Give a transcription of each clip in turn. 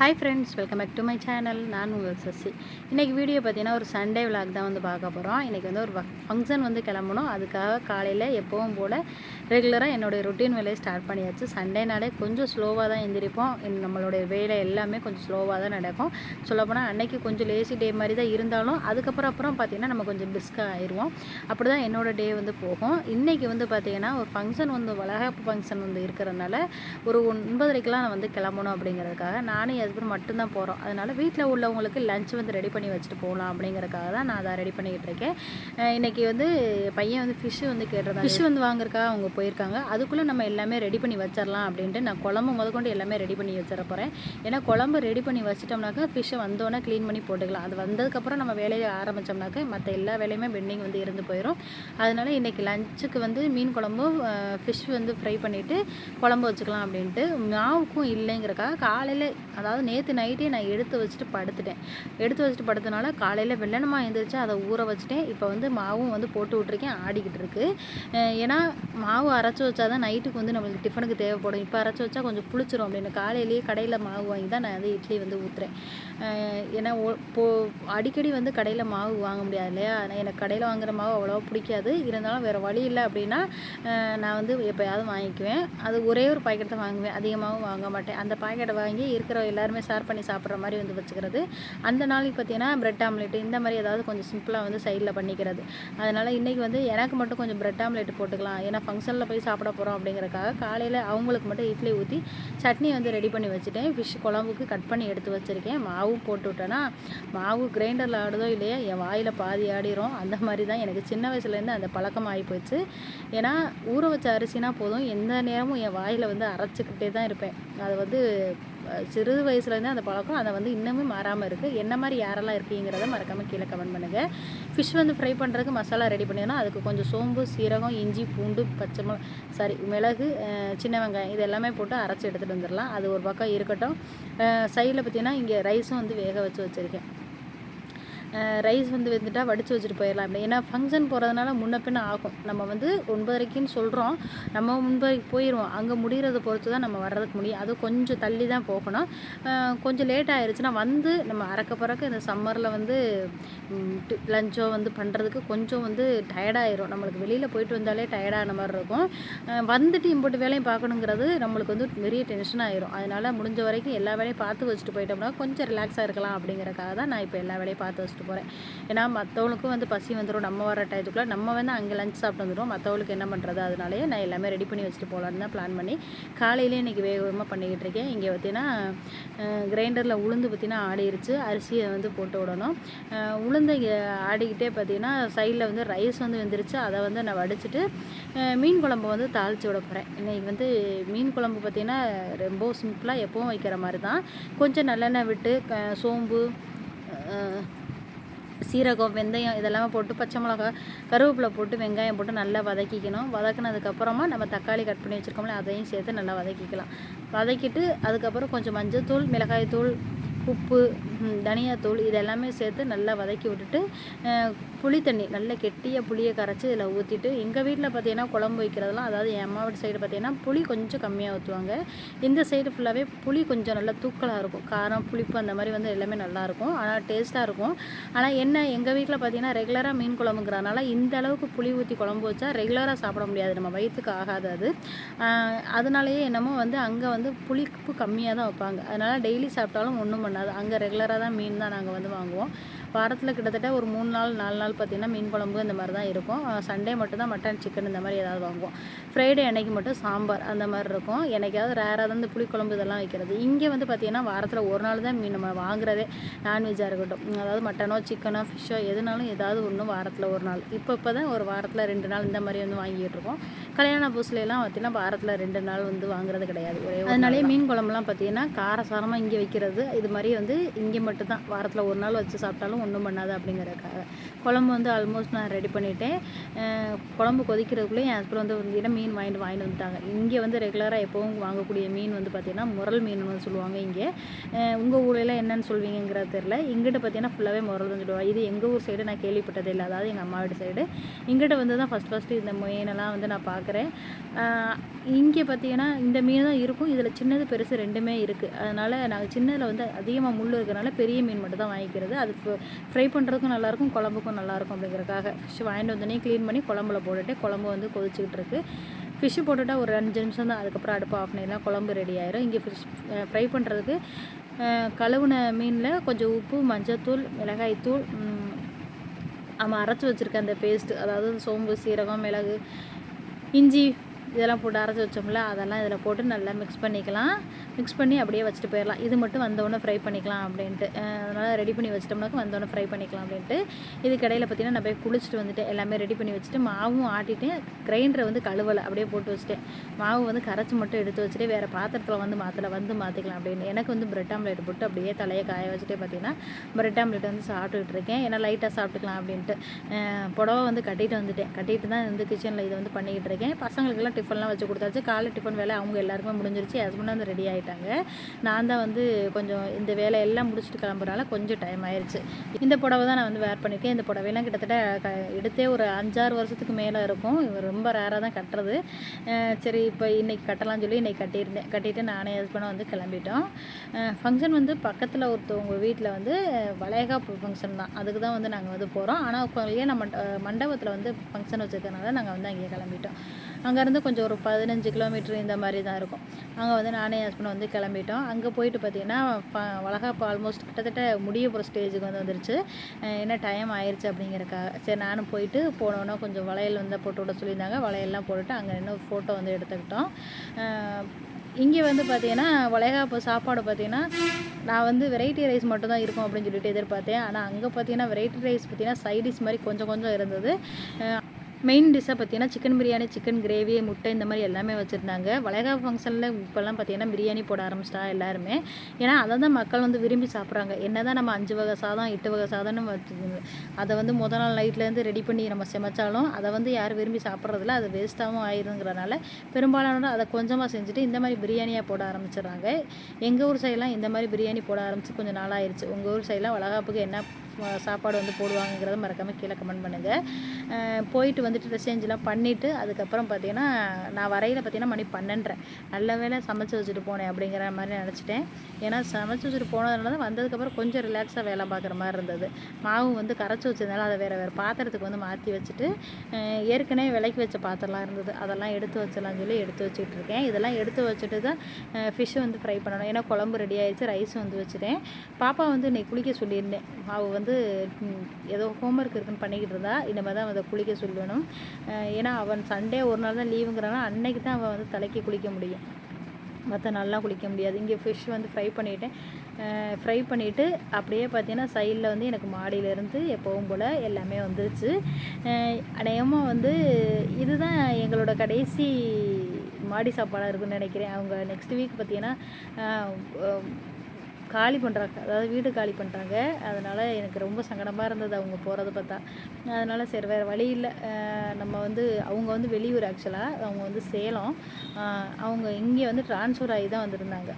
Hi friends welcome back to my channel நான் உங்கள் சசி. இன்றைக்கி வீடியோ பார்த்தீங்கன்னா ஒரு சண்டே விளாக் தான் வந்து பார்க்க போகிறோம் இன்றைக்கி வந்து ஒரு ஃபங்க்ஷன் வந்து கிளம்பணும். அதுக்காக காலையில் எப்போவும் போல் ரெகுலராக என்னுடைய ருட்டீன் வேலையை ஸ்டார்ட் பண்ணியாச்சு. சண்டேனாலே கொஞ்சம் ஸ்லோவாக தான் எந்திரிப்போம். நம்மளுடைய வேலை எல்லாமே கொஞ்சம் ஸ்லோவாக தான் நடக்கும். சொல்லப்போனால் அன்னைக்கு கொஞ்சம் லேசி டே மாதிரி தான் இருந்தாலும் அதுக்கப்புறம் அப்புறம் பார்த்திங்கன்னா நம்ம கொஞ்சம் பிஸ்காக ஆயிடுவோம் அப்படி தான் என்னோடய டே வந்து போகும். இன்றைக்கி வந்து பார்த்திங்கன்னா ஒரு ஃபங்க்ஷன் வந்து வளகாப்பு ஃபங்க்ஷன் வந்து இருக்கிறதுனால ஒரு ஒன்பதரைக்கெலாம் நான் வந்து கிளம்பணும் அப்படிங்கிறதுக்காக நானும் என் ஹஸ்பண்ட் மட்டும்தான் போகிறோம் அதனால் வீட்டில் உள்ளவங்களுக்கு லஞ்ச் வந்து ரெடி பண்ணி வச்சுட்டு போகலாம் அப்படிங்கிறதுக்காக தான் நான் அதை ரெடி பண்ணிக்கிட்டு இருக்கேன். இன்றைக்கி வந்து பையன் வந்து ஃபிஷ்ஷு வந்து கேட்டிருந்தாங்க ஃபிஷ் வந்து வாங்குறக்காக அவங்க போயிருக்காங்க. அதுக்குள்ளே நம்ம எல்லாமே ரெடி பண்ணி வச்சிடலாம் அப்படின்ட்டு நான் குழம்பு முதற்கொண்டு எல்லாமே ரெடி பண்ணி வச்சிட போகிறேன் ஏன்னா குழம்பு ரெடி பண்ணி வச்சிட்டோம்னாக்கா ஃபிஷ்ஷை வந்தோன்னே க்ளீன் பண்ணி போட்டுக்கலாம். அது வந்ததுக்கப்புறம் நம்ம வேலையை ஆரம்பித்தோம்னாக்கா மற்ற எல்லா வேலையுமே பெண்டிங் வந்து இருந்து போயிடும் அதனால இன்றைக்கி லஞ்சுக்கு வந்து மீன் குழம்பும் ஃபிஷ் வந்து ஃப்ரை பண்ணிவிட்டு குழம்பு வச்சுக்கலாம் அப்படின்ட்டு மாவுக்கும் இல்லைங்கிறக்காக காலையில் அதாவது நேற்று நைட்டே நான் எடுத்து வச்சுட்டு படுத்துட்டேன். எடுத்து வச்சுட்டு படுத்தனால காலையில் வெள்ளனமாக எழுந்திரிச்சு அதை ஊற வச்சுட்டேன். இப்போ வந்து மாவும் வந்து போட்டு விட்ருக்கேன் ஆடிக்கிட்டு இருக்கு. ஏன்னா மாவு அரைச்சி வச்சா தான் நைட்டுக்கு வந்து நம்மளுக்கு டிஃபனுக்கு தேவைப்படும். இப்போ அரைச்சி வச்சா கொஞ்சம் புளிச்சிரும் அப்படின்னு. காலையிலேயே கடையில் மாவு வாங்கி தான் நான் வந்து இட்லி வந்து ஊற்றுறேன் ஏன்னா ஒ- போ அடிக்கடி வந்து கடையில் மாவு வாங்க முடியாது இல்லையா? எனக்கு கடையில் வாங்குற மாவு அவ்வளோவா பிடிக்காது. இருந்தாலும் வேறு வழி இல்லை அப்படின்னா நான் வந்து எப்போயாவது வாங்கிக்குவேன். அது ஒரே ஒரு பாக்கெட் தான் வாங்குவேன். அதிகமாகவும் வாங்க மாட்டேன். அந்த பாக்கெட்டை வாங்கி இருக்கிற எல்லாருமே ஷேர் பண்ணி சாப்பிட்ற மாதிரி வந்து வச்சுக்கிறது. அந்த நாளைக்கு பார்த்தீங்கன்னா பிரெட் ஆம்லெட் இந்த மாதிரி ஏதாவது கொஞ்சம் சிம்பிளாக வந்து சைடில் பண்ணிக்கிறது. அதனால் இன்றைக்கி வந்து எனக்கு மட்டும் கொஞ்சம் பிரெட் ஆம்லெட் போட்டுக்கலாம். ஏன்னா ஃபங்க்ஷனில் போய் சாப்பிட போகிறோம் அப்படிங்கிறக்காக காலையில் அவங்களுக்கு மட்டும் இட்லி ஊற்றி சட்னி வந்து ரெடி பண்ணி வச்சுட்டேன். ஃபிஷ் குழம்புக்கு கட் பண்ணி எடுத்து வச்சுருக்கேன். மாவும் போட்டு விட்டேன்னா மாவு கிரைண்டரில் ஆடுதோ இல்லையா என் வாயில் பாதி ஆடிரும். அந்த மாதிரி தான் எனக்கு சின்ன வயசுலேருந்து அந்த பழக்கம் ஆகி போச்சு. ஏன்னா ஊற வச்ச அரிசினா போதும். எந்த நேரமும் என் வாயில் வந்து அரைச்சிக்கிட்டே தான் இருப்பேன். அது வந்து சிறு வயசுலேருந்து அந்த பழக்கம் அதை வந்து இன்னமும் மாறாமல் இருக்குது என்ன மாதிரி யாரெல்லாம் இருக்கீங்கிறத மறக்காமல் கீழே கமெண்ட் பண்ணுங்கள் ஃபிஷ் வந்து ஃப்ரை பண்ணுறதுக்கு மசாலா ரெடி பண்ணிடணும் அதுக்கு கொஞ்சம் சோம்பு சீரகம் இஞ்சி பூண்டு பச்சை மிளகா சாரி மிளகு சின்ன வெங்காயம் இது எல்லாமே போட்டு அரைச்சி எடுத்துகிட்டு வந்துடலாம். அது ஒரு பக்கம் இருக்கட்டும். சைடில் பார்த்தீங்கன்னா இங்கே ரைஸும் வந்து வேக வச்சு வச்சுருக்கேன். ரைஸ் வந்து வந்துட்டால் வடித்து வச்சுட்டு போயிடலாம் அப்படி ஏன்னா ஃபங்க்ஷன் போகிறதுனால முன்ன பின்ன ஆகும். நம்ம வந்து ஒன்பதரைக்குன்னு சொல்கிறோம் நம்ம ஒன்பதரைக்கு போயிடுவோம் அங்கே முடிகிறத பொறுத்து தான் நம்ம வர்றதுக்கு முடியும். அது கொஞ்சம் தள்ளி தான் போகணும் கொஞ்சம் லேட் ஆயிடுச்சுன்னா வந்து நம்ம அறக்க பறக்க இந்த சம்மரில் வந்து லஞ்சோ வந்து பண்ணுறதுக்கு கொஞ்சம் வந்து டயர்டாயிரும் நம்மளுக்கு வெளியில் போயிட்டு வந்தாலே டயர்டான மாதிரி இருக்கும். வந்துட்டு இம்போட்டு வேலையும் பார்க்கணுங்கிறது நம்மளுக்கு வந்து பெரிய டென்ஷன் ஆயிரும். அதனால் முடிஞ்ச வரைக்கும் எல்லா வேலையும் பார்த்து வச்சுட்டு போயிட்டோம்னா கொஞ்சம் ரிலாக்ஸாக இருக்கலாம் அப்படிங்கிறக்காக தான் நான் இப்போ எல்லா வேலையும் பார்த்து வச்சுட்டு போகிறேன் ஏன்னா மற்றவங்களுக்கும் வந்து பசி வந்துடும் நம்ம வர டயத்துக்குள்ளே நம்ம வந்து அங்கே லஞ்ச் சாப்பிட்டு வந்துடும் மற்றவங்களுக்கு என்ன பண்ணுறது அதனாலேயே நான் எல்லாமே ரெடி பண்ணி வச்சுட்டு போகலான்னு தான் பிளான் பண்ணி காலையிலே இன்றைக்கி வேகமாக பண்ணிக்கிட்டு இருக்கேன். இங்கே பார்த்தீங்கன்னா கிரைண்டரில் உளுந்து பார்த்தீங்கன்னா ஆடிருச்சு அரிசியை வந்து போட்டு விடணும். உளுந்தை ஆடிக்கிட்டே பார்த்தீங்கன்னா சைடில் வந்து ரைஸ் வந்து வெந்துருச்சு. அதை வந்து நான் வடிச்சிட்டு மீன் குழம்பு வந்து தாளித்து விட போகிறேன் இன்னைக்கு வந்து மீன் குழம்பு பார்த்தீங்கன்னா ரொம்ப சிம்பிளாக எப்பவும் வைக்கிற மாதிரி தான். கொஞ்சம் நல்லெண்ணெய் விட்டு க சோம்பு சீரகம் வெந்தயம் இதெல்லாமே போட்டு பச்சை மிளகா கருவேப்பிலை போட்டு வெங்காயம் போட்டு நல்லா வதக்கிக்கணும். வதக்கினதுக்கப்புறமா நம்ம தக்காளி கட் பண்ணி வச்சுருக்கோம்ல அதையும் சேர்த்து நல்லா வதக்கிக்கலாம். வதக்கிட்டு அதுக்கப்புறம் கொஞ்சம் மஞ்சள்தூள் மிளகாய்த்தூள் உப்பு தனியாத்தூள் இது எல்லாமே சேர்த்து நல்லா வதக்கி விட்டுட்டு புளி தண்ணி நல்ல கெட்டிய புளியை கரைச்சி இதில் ஊற்றிட்டு எங்கள் வீட்டில் பார்த்தீங்கன்னா குழம்பு வைக்கிறதெல்லாம் அதாவது என் அம்மா வீட்டு சைடு பார்த்தீங்கன்னா புளி கொஞ்சம் கம்மியாக ஊற்றுவாங்க இந்த சைடு ஃபுல்லாகவே புளி கொஞ்சம் நல்லா தூக்கலாக இருக்கும். காரம் புளிப்பு அந்த மாதிரி வந்து எல்லாமே நல்லாயிருக்கும் ஆனால் டேஸ்ட்டாக இருக்கும். ஆனால் என்ன எங்கள் வீட்டில் பார்த்தீங்கன்னா ரெகுலராக மீன் குழம்புங்கிறதுனால இந்த அளவுக்கு புளி ஊற்றி குழம்பு வச்சா ரெகுலராக சாப்பிட முடியாது. நம்ம வயிற்றுக்கு ஆகாது அது. அதனாலேயே என்னமோ வந்து அங்கே வந்து புளிப்பு கம்மியாக தான் வைப்பாங்க. அதனால் டெய்லி சாப்பிட்டாலும் ஒன்றும் பண்ணாது. அங்கே ரெகுலராக தான் மீன் தான் நாங்கள் வந்து வாங்குவோம். வாரத்தில் கிட்டத்தட்ட ஒரு மூணு நாள் நாலு நாள் பார்த்திங்கன்னா மீன் குழம்பு இந்த மாதிரி தான் இருக்கும். சண்டே மட்டும் தான் மட்டன் சிக்கன் இந்த மாதிரி ஏதாவது வாங்குவோம். ஃப்ரைடே அன்னைக்கு மட்டும் சாம்பார் அந்த மாதிரி இருக்கும். என்னைக்காவது ரேராக தான் இந்த புளிக்குழம்பு இதெல்லாம் வைக்கிறது. இங்கே வந்து பார்த்திங்கன்னா வாரத்தில் ஒரு நாள் தான் மீன் நம்ம வாங்குறதே நான்வெஜ்ஜாக இருக்கட்டும். அதாவது மட்டனோ சிக்கனோ ஃபிஷ்ஷோ எதுனாலும் ஏதாவது ஒன்று வாரத்தில் ஒரு நாள். இப்போ இப்போ தான் ஒரு வாரத்தில் ரெண்டு நாள் இந்த மாதிரி வந்து வாங்கிட்டு இருக்கோம். கல்யாண புதுசுலாம் பார்த்திங்கன்னா வாரத்தில் ரெண்டு நாள் வந்து வாங்குறது கிடையாது. ஒரே அதனாலே மீன் குழம்புலாம் பார்த்திங்கன்னா காரசாரமாக இங்கே வைக்கிறது இது மாதிரி வந்து இங்கே மட்டும் தான் வாரத்தில் ஒரு நாள் வச்சு சாப்பிட்டாலும் ஒன்றும் பண்ணாது அப்படிங்கிறதுக்காக. குழம்பு வந்து ஆல்மோஸ்ட் நான் ரெடி பண்ணிட்டேன். குழம்பு கொதிக்கிறதுக்குள்ளே என் ஹஸ்பண்ட் வந்து பார்த்தீங்கன்னா மீன் வாங்கிட்டு வாங்கிட்டு வந்துட்டாங்க. இங்கே வந்து ரெகுலராக எப்போவும் வாங்கக்கூடிய மீன் வந்து பார்த்திங்கன்னா முரல் மீன் சொல்லுவாங்க இங்கே. உங்கள் ஊரில் என்னென்னு சொல்வீங்கிறது தெரில இங்கிட்ட பார்த்தீங்கன்னா ஃபுல்லாகவே முரல் தான் சொல்லுவாங்க. இது எங்கள் ஊர் சைடு நான் கேள்விப்பட்டதே இல்லை. அதாவது எங்கள் அம்மா வீட்டு சைடு இங்கிட்ட வந்து தான் ஃபஸ்ட் ஃபஸ்ட்டு இந்த மீனெல்லாம் வந்து நான் பார்க்குறேன் பார்க்குறேன் இங்கே பார்த்தீங்கன்னா இந்த மீன் தான் இருக்கும். இதில் சின்னது பெருசு ரெண்டுமே இருக்குது அதனால் நாங்கள் சின்னதில் வந்து அதிகமாக முள் இருக்கிறனால பெரிய மீன் மட்டும் தான் வாங்கிக்கிறது. அது ஃப்ரை பண்ணுறதுக்கும் நல்லாயிருக்கும் குழம்புக்கும் நல்லாயிருக்கும் அப்படிங்கிறக்காக ஃபிஷ் வாங்கிட்டு வந்தோடனே க்ளீன் பண்ணி குழம்புல போட்டுட்டு குழம்பு வந்து கொதிச்சுக்கிட்டு இருக்கு. ஃபிஷ்ஷு போட்டுவிட்டால் ஒரு அஞ்சு நிமிஷம் தான் அதுக்கப்புறம் அடுப்பு ஆஃப் பண்ணிடலாம் குழம்பு ரெடி ஆயிரும். இங்கே ஃபிஷ் ஃப்ரை பண்ணுறதுக்கு கழுவுன மீனில் கொஞ்சம் உப்பு மஞ்சத்தூள் மிளகாய்த்தூள் தூள் நம்ம அரைச்சி வச்சுருக்க அந்த பேஸ்ட்டு அதாவது சோம்பு சீரகம் மிளகு இஞ்சி இதெல்லாம் போட்டு அரைச்சி வச்சோம்ல அதெல்லாம் இதில் போட்டு நல்லா மிக்ஸ் பண்ணிக்கலாம். மிக்ஸ் பண்ணி அப்படியே வச்சுட்டு போயிடலாம். இது மட்டும் வந்தோடனே ஃப்ரை பண்ணிக்கலாம் அப்படின்ட்டு. அதனால் ரெடி பண்ணி வச்சிட்டோம்னாக்க வந்தோடனே ஃப்ரை பண்ணிக்கலாம் அப்படின்ட்டு. இது கடையில் பார்த்தீங்கன்னா நான் போய் குளிச்சுட்டு வந்துட்டு எல்லாமே ரெடி பண்ணி வச்சுட்டு மாவும் ஆட்டிட்டேன். கிரைண்டரை வந்து கழுவலை. அப்படியே போட்டு வச்சுட்டேன். மாவு வந்து கரைச்சி மட்டும் எடுத்து வச்சுட்டு வேறு பாத்திரத்தில் வந்து மாற்றல வந்து மாற்றிக்கலாம் அப்படின்னு. எனக்கு வந்து பிரெட் ஆம்லேட் போட்டு அப்படியே தலையை காய வச்சுட்டே பார்த்தீங்கன்னா பிரெட் ஆம்லேட் வந்து சாப்பிட்டுக்கிட்டு இருக்கேன். ஏன்னா லைட்டாக சாப்பிட்டுக்கலாம் அப்படின்ட்டு. புடவை வந்து கட்டிட்டு வந்துட்டேன். கட்டிட்டு தான் வந்து கிச்சனில் இதை வந்து பண்ணிக்கிட்டு இருக்கேன். பசங்களுக்கெல்லாம் டிஃபன்லாம் வச்சு கொடுத்தாச்சு. காலை டிஃபன் வேலை அவங்க எல்லாருக்குமே முடிஞ்சிருச்சு. ஹஸ்பண்ட் வந்து ரெடி ஆகிட்டாங்க நான் தான் வந்து கொஞ்சம் இந்த வேலையெல்லாம் முடிச்சுட்டு கிளம்புறனால கொஞ்சம் டைம் ஆயிடுச்சு இந்த புடவை தான் நான் வந்து வேர் பண்ணியிருக்கேன் இந்த புடவையெல்லாம் கிட்டத்தட்ட க எடுத்தே ஒரு அஞ்சாறு வருஷத்துக்கு மேலே இருக்கும். ரொம்ப ரேராக தான் கட்டுறது. சரி இப்போ இன்றைக்கி கட்டலாம்னு சொல்லி இன்றைக்கி கட்டியிருந்தேன். கட்டிட்டு நானே ஹஸ்பண்டும் வந்து கிளம்பிட்டோம். ஃபங்க்ஷன் வந்து பக்கத்தில் ஒருத்தவங்க வீட்டில் வந்து வளைகாப்பு ஃபங்க்ஷன் தான். அதுக்கு தான் வந்து நாங்கள் வந்து போகிறோம் ஆனால் ஏன் நம்ம மண்டபத்தில் வந்து ஃபங்க்ஷன் வச்சுருக்கனால நாங்கள் வந்து அங்கேயே கிளம்பிட்டோம். அங்கேருந்து கொஞ்சம் ஒரு பதினஞ்சு கிலோமீட்டர் இந்த மாதிரி தான் இருக்கும். அங்கே வந்து நானே ஹஸ்பண்ட் வந்து கிளம்பிட்டோம். அங்கே போயிட்டு பார்த்தீங்கன்னா வளகாப்பு ஆல்மோஸ்ட் கிட்டத்தட்ட முடிய போகிற ஸ்டேஜுக்கு வந்து வந்துருச்சு. என்ன டைம் ஆயிடுச்சு அப்படிங்கிறக்காக சரி நானும் போயிட்டு போனோன்னா கொஞ்சம் வளையல் வந்து போட்டு விட சொல்லியிருந்தாங்க. வளையல்லாம் போட்டுட்டு அங்கே நின்று ஃபோட்டோ வந்து எடுத்துக்கிட்டோம். இங்கே வந்து பார்த்தீங்கன்னா வளைகாப்பு சாப்பாடு பார்த்தீங்கன்னா நான் வந்து வெரைட்டி ரைஸ் மட்டும் தான் இருக்கும் அப்படின்னு சொல்லிட்டு எதிர்பார்த்தேன். ஆனால் அங்கே பார்த்தீங்கன்னா வெரைட்டி ரைஸ் பார்த்தீங்கன்னா சைடிஷ் மாதிரி கொஞ்சம் கொஞ்சம் இருந்தது. மெயின் டிஷ்ஷாக பார்த்தீங்கன்னா சிக்கன் பிரியாணி சிக்கன் கிரேவி முட்டை இந்த மாதிரி எல்லாமே வச்சுருந்தாங்க. வளைகாப்பு ஃபங்க்ஷனில் இப்போல்லாம் பார்த்தீங்கன்னா பிரியாணி போட ஆரம்பிச்சிட்டா எல்லாருமே. ஏன்னா அதை தான் மக்கள் வந்து விரும்பி சாப்பிட்றாங்க. என்ன தான் நம்ம அஞ்சு வகை சாதம் எட்டு வகை சாதம்னு வச்சு அதை வந்து முத நாள் நைட்லேருந்து ரெடி பண்ணி நம்ம சமைச்சாலும் அதை வந்து யாரும் விரும்பி சாப்பிட்றதில்ல. அது வேஸ்ட்டாகவும் ஆயிருங்கிறனால பெரும்பாலானோட அதை கொஞ்சமாக செஞ்சுட்டு இந்த மாதிரி பிரியாணியாக போட ஆரம்பிச்சிடுறாங்க. எங்கள் ஊர் சைடெலாம் இந்த மாதிரி பிரியாணி போட ஆரம்பிச்சு கொஞ்சம் நாளாயிருச்சு. உங்கள் ஊர் சைடெலாம் வளகாப்புக்கு என்ன சாப்பாடு வந்து போடுவாங்கங்கிறத மறக்காமல் கீழே கமெண்ட் பண்ணுங்கள் போயிட்டு வந்துட்டு ரெசேஞ்செலாம் பண்ணிவிட்டு அதுக்கப்புறம் பார்த்தீங்கன்னா நான் வரையில் பார்த்தீங்கன்னா மணி பன்னெண்டரை. நல்ல வேளை சமைச்சு வச்சுட்டு போனேன் அப்படிங்கிற மாதிரி நினச்சிட்டேன். ஏன்னா சமைச்சு வச்சுட்டு போனதுனால தான் வந்ததுக்கப்புறம் கொஞ்சம் ரிலாக்ஸாக வேலை பார்க்குற மாதிரி இருந்தது. மாவு வந்து கரைச்சி வச்சதுனால அதை வேறு வேறு பாத்திரத்துக்கு வந்து மாற்றி வச்சுட்டு ஏற்கனவே விலைக்கு வச்ச பாத்திரம்லாம் இருந்தது. அதெல்லாம் எடுத்து வச்சிடலாம்னு சொல்லி எடுத்து வச்சுக்கிட்டு இருக்கேன். இதெல்லாம் எடுத்து வச்சுட்டு தான் ஃபிஷ்ஷு வந்து ஃப்ரை பண்ணணும். ஏன்னா குழம்பு ரெடி ஆயிடுச்சு ரைஸ் வந்து வச்சுட்டேன். பாப்பா வந்து இன்னைக்கு குளிக்க சொல்லியிருந்தேன். மாவு வந்து வந்து ஏதோ ஹோம்ஒர்க் இருக்குன்னு பண்ணிக்கிட்டு இருந்தா இனிமேல் தான் அதை குளிக்க சொல்லணும். ஏன்னா அவன் சண்டே ஒரு நாள் தான் லீவுங்கிறனால அன்னைக்கு தான் அவன் வந்து தலைக்கு குளிக்க முடியும். மற்ற நாள்லாம் குளிக்க முடியாது. இங்கே ஃபிஷ் வந்து ஃப்ரை பண்ணிவிட்டேன் ஃப்ரை பண்ணிவிட்டு அப்படியே பார்த்தீங்கன்னா சைடில் வந்து எனக்கு மாடியிலேருந்து எப்போவும் போல் எல்லாமே வந்துருச்சு. அநேகமாக வந்து இதுதான் எங்களோட கடைசி மாடி சாப்பாடாக இருக்குன்னு நினைக்கிறேன். அவங்க நெக்ஸ்ட் வீக் பார்த்தீங்கன்னா காலி பண்ணுறாங்க அதாவது வீடு காலி பண்ணுறாங்க அதனால் எனக்கு ரொம்ப சங்கடமாக இருந்தது அவங்க போகிறத பார்த்தா. அதனால் சரி வேறு வழி இல்லை. நம்ம வந்து அவங்க வந்து வெளியூர் ஆக்சுவலாக அவங்க வந்து சேலம். அவங்க இங்கே வந்து ட்ரான்ஸ்ஃபர் ஆகி தான் வந்திருந்தாங்க.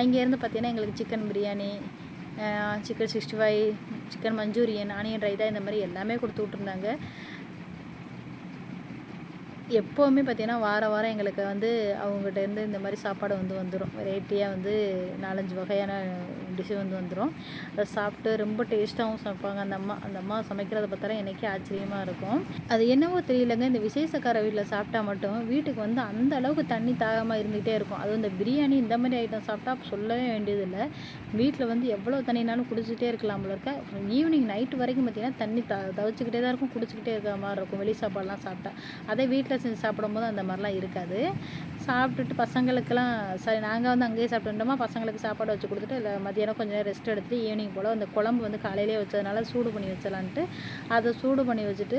அங்கேருந்து பார்த்தீங்கன்னா எங்களுக்கு chicken biryani chicken sixty five chicken manchurian onion raita இந்த மாதிரி எல்லாமே கொடுத்து விட்ருந்தாங்க எப்போவுமே பார்த்தீங்கன்னா வார வாரம் எங்களுக்கு வந்து அவங்ககிட்ட இருந்து இந்த மாதிரி சாப்பாடு வந்து வந்துடும் வெரைட்டியாக வந்து நாலஞ்சு வகையான டிஷ்ஷு வந்து வந்துடும் அதை சாப்பிட்டு ரொம்ப டேஸ்ட்டாகவும் சமைப்பாங்க. அந்த அம்மா அந்த அம்மா சமைக்கிறத பார்த்தாலும் எனக்கே ஆச்சரியமாக இருக்கும். அது என்னவோ தெரியலங்க. இந்த விசேஷக்கார வீட்டில் சாப்பிட்டா மட்டும் வீட்டுக்கு வந்து அந்த அளவுக்கு தண்ணி தாகமாக இருந்துகிட்டே இருக்கும். அதுவும் இந்த பிரியாணி இந்த மாதிரி ஐட்டம் சாப்பிட்டா சொல்லவே வேண்டியதில்லை. வீட்டில் வந்து எவ்வளோ தண்ணினாலும் குடிச்சிட்டே இருக்கலாம் போல இருக்க. ஈவினிங் நைட்டு வரைக்கும் பார்த்திங்கன்னா தண்ணி த தவிச்சிக்கிட்டே தான் இருக்கும். குடிச்சிக்கிட்டே இருக்கிற மாதிரி இருக்கும். வெளி சாப்பாடுலாம் சாப்பிட்டா. அதே வீட்டில் செஞ்சு சாப்பிடும்போது அந்த மாதிரிலாம் இருக்காது. சாப்பிட்டுட்டு பசங்களுக்கெல்லாம் சரி நாங்கள் வந்து அங்கேயே சாப்பிட்டுட்டோமா பசங்களுக்கு சாப்பாடு வச்சு கொடுத்துட்டு இல்லை மத்தியானம் கொஞ்சம் நேரம் ரெஸ்ட் எடுத்து ஈவினிங் போல் அந்த குழம்பு வந்து காலையிலே வச்சதுனால சூடு பண்ணி வச்சலான்ட்டு அதை சூடு பண்ணி வச்சுட்டு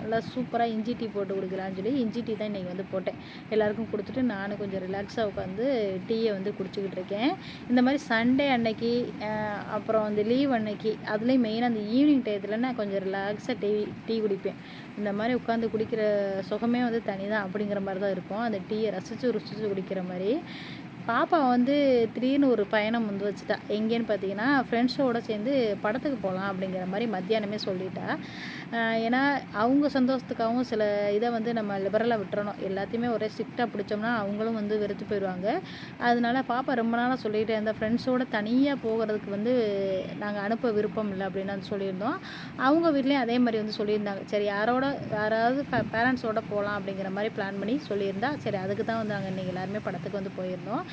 நல்லா சூப்பராக இஞ்சி டீ போட்டு குடிக்கலாம்னு சொல்லி இஞ்சி டீ தான் இன்றைக்கி வந்து போட்டேன். எல்லாருக்கும் கொடுத்துட்டு நானும் கொஞ்சம் ரிலாக்ஸாக உட்காந்து டீயை வந்து குடிச்சிக்கிட்டு இருக்கேன். இந்த மாதிரி சண்டே அன்னைக்கு அப்புறம் அந்த லீவ் அன்னைக்கு அதுலேயும் மெயினாக அந்த ஈவினிங் டயத்தில் நான் கொஞ்சம் ரிலாக்ஸாக டீ டீ குடிப்பேன். இந்த மாதிரி உட்காந்து குடிக்கிற சுகமே வந்து தனி தான் அப்படிங்கிற மாதிரி தான் இருக்கும். அந்த டீயை ரசித்து ருசித்து குடிக்கிற மாதிரி. பாப்பா வந்து திடீர்னு ஒரு பயணம் வந்து வச்சுட்டா. எங்கேன்னு பார்த்தீங்கன்னா ஃப்ரெண்ட்ஸோடு சேர்ந்து படத்துக்கு போகலாம் அப்படிங்கிற மாதிரி மத்தியானமே சொல்லிட்டா. ஏன்னா அவங்க சந்தோஷத்துக்காகவும் சில இதை வந்து நம்ம லிபரலாக விட்டுறணும். எல்லாத்தையுமே ஒரே ஸ்ட்ரிக்டாக பிடிச்சோம்னா அவங்களும் வந்து வெறுத்து போயிடுவாங்க. அதனால பாப்பா ரொம்ப நாளாக சொல்லிகிட்டே இருந்தால் ஃப்ரெண்ட்ஸோடு தனியாக போகிறதுக்கு வந்து நாங்கள் அனுப்ப விருப்பம் இல்லை அப்படின்னு வந்து சொல்லியிருந்தோம். அவங்க வீட்லேயும் அதே மாதிரி வந்து சொல்லியிருந்தாங்க. சரி யாரோட யாராவது பேரண்ட்ஸோட போகலாம் அப்படிங்கிற மாதிரி பிளான் பண்ணி சொல்லியிருந்தா சரி அதுக்கு தான் வந்து நாங்கள் இன்றைக்கி எல்லாருமே படத்துக்கு வந்து போயிருந்தோம்.